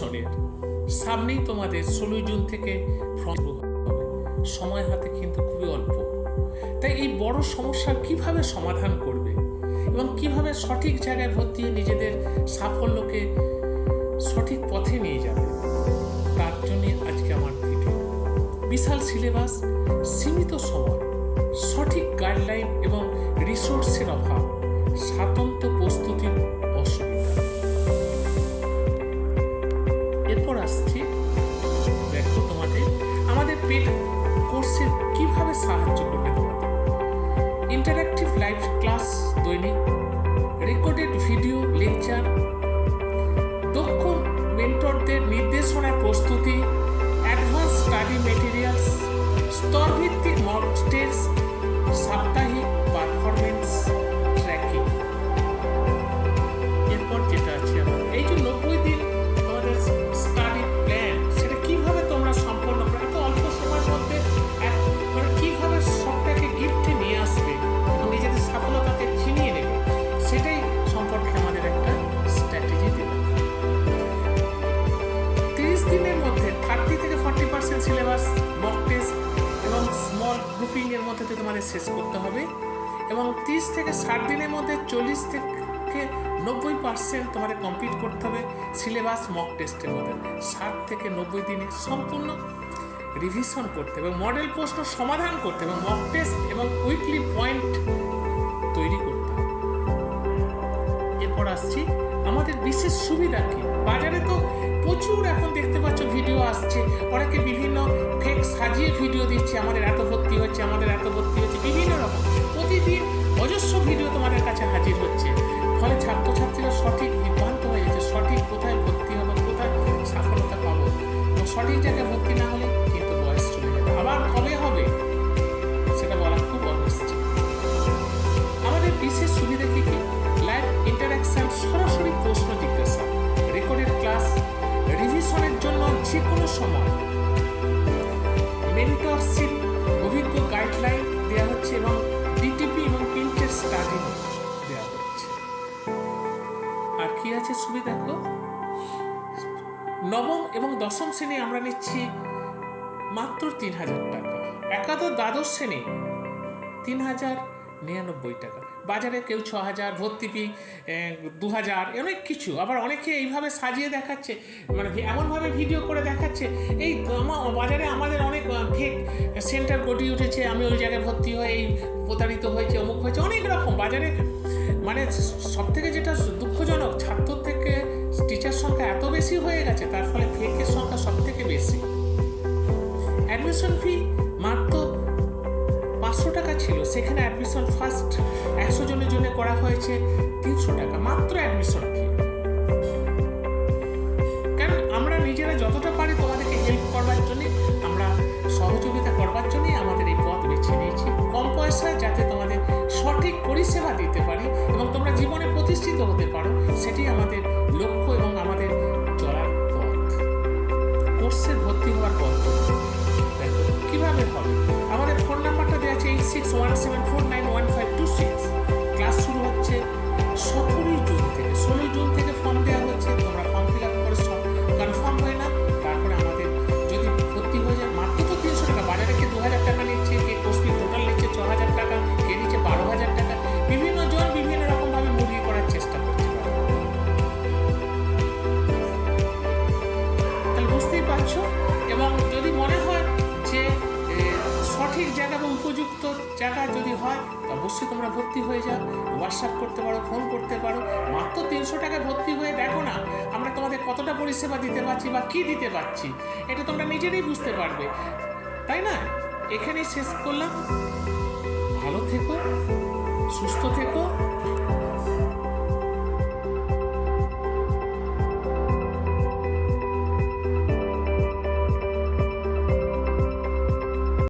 রিভিশনের সামনেই তোমাদের ষোলোই জুন থেকে সময় হাতে কিন্তু খুবই অল্প। তাই এই বড় সমস্যার কীভাবে সমাধান করবে? এবং কীভাবে সঠিক জায়গায় ভর্তি নিজেদের সাফল্যকে সঠিক পথে নিয়ে যাবে? তার জন্যই আজকে আমার ভিডিও। বিশাল সিলেবাস, সীমিত সময়, সঠিক গাইডলাইন এবং রিসোর্সের অভাব স্বাতন্ত্র কোর্সে কীভাবে সাহায্য করবে তোমাদের? ইন্টারাক্টিভ লাইভ ক্লাস দৈনিক রেকর্ডেড ভিডিও লেকচার দক্ষ মেন্টরদের নির্দেশনার প্রস্তুতি অ্যাডভান্স স্টাডি মেটেরিয়ালস স্তরভিত্তিক মক টেস্ট মধ্যে তোমাদের শেষ করতে হবে এবং তিরিশ থেকে ষাট দিনের মধ্যে চল্লিশ থেকে নব্বই পার্সেন্ট তোমাদের কমপ্লিট করতে হবে সিলেবাস মক টেস্টের মধ্যে। ষাট থেকে নব্বই দিনে সম্পূর্ণ রিভিশন করতে হবে মডেল প্রশ্ন সমাধান করতে হবে মক টেস্ট এবং উইকলি পয়েন্ট তৈরি করতে হবে। এরপর আসছি, আমাদের বিশেষ সুবিধা কি? বাজারে তো প্রচুর এখন দেখতে পাচ্ছ ভিডিও আসছে। অনেকে বিভিন্ন ফেক সাজিয়ে ভিডিও দিচ্ছে, আমাদের এত ভর্তি হচ্ছে, আমাদের এত ভর্তি হচ্ছে, বিভিন্ন রকম। প্রতিদিন অজস্র ভিডিও তোমাদের কাছে হাজির হচ্ছে। ফলে ছাত্রছাত্রীরা সঠিক বিভ্রান্ত হয়ে যাচ্ছে, সঠিক কোথায় ভর্তি হব, কোথায় সফলতা পাবো? সঠিক জায়গায় ভর্তি না সময়। মেন্টরশিপ অভিজ্ঞ গাইডলাইন দেওয়া হচ্ছে এবং ডিটিপি এবং প্রিন্টের স্টাডি দেওয়া হচ্ছে। আর কি আছে সুবিধা নবম এবং দশম শ্রেণি আমরা নিচ্ছি মাত্র তিন হাজার টাকা। একাদশ দ্বাদশ শ্রেণি তিন হাজার নিরানব্বই টাকা। বাজারে কেউ ছ হাজার ভর্তি ফি দু হাজার অনেক কিছু। আবার অনেকে এইভাবে সাজিয়ে দেখাচ্ছে মানে এমনভাবে ভিডিও করে দেখাচ্ছে, এই বাজারে আমাদের অনেক ফেক সেন্টার গড়িয়ে উঠেছে, আমি ওই জায়গায় ভর্তি হয়ে, এই প্রতারিত হয়েছে, অমুক হয়েছে, অনেক রকম। বাজারে মানে সব থেকে যেটা দুঃখজনক ছাত্র থেকে টিচার সংখ্যা এত বেশি হয়ে গেছে, তার ফলে ফেকের সংখ্যা সব থেকে বেশি। অ্যাডমিশন ফি মাত্র পাঁচশো টাকা ছিল, সেখানে অ্যাডমিশন ফার্স্ট একশো জন্য করা হয়েছে তিনশো টাকা, মাত্র অ্যাডমিশন ফি কারণ আমরা নিজেরা যতটা পারি তোমাদেরকে হেল্প করবার জন্য, আমরা সহযোগিতা করবার জন্যই আমাদের এই পথ বেছে নিয়েছি। কম পয়সায় যাতে তোমাদের সঠিক পরিষেবা দিতে পারি এবং তোমরা জীবনে প্রতিষ্ঠিত হতে পারো, সেটি আমাদের উপযুক্ত জায়গা যদি হয় অবশ্যই তোমরা ভর্তি হয়ে যাও। হোয়াটসঅ্যাপ করতে পারো ফোন করতে পারো। মাত্র তিনশো টাকা ভর্তি হয়ে দেখো না, আমরা তোমাদের কতটা পরিষেবা দিতে পারছি বা কী দিতে পারছি। এটা তোমরা নিজেরাই বুঝতে পারবে। তাই না? এখানেই শেষ করলাম। ভালো থেকো, সুস্থ থেকো।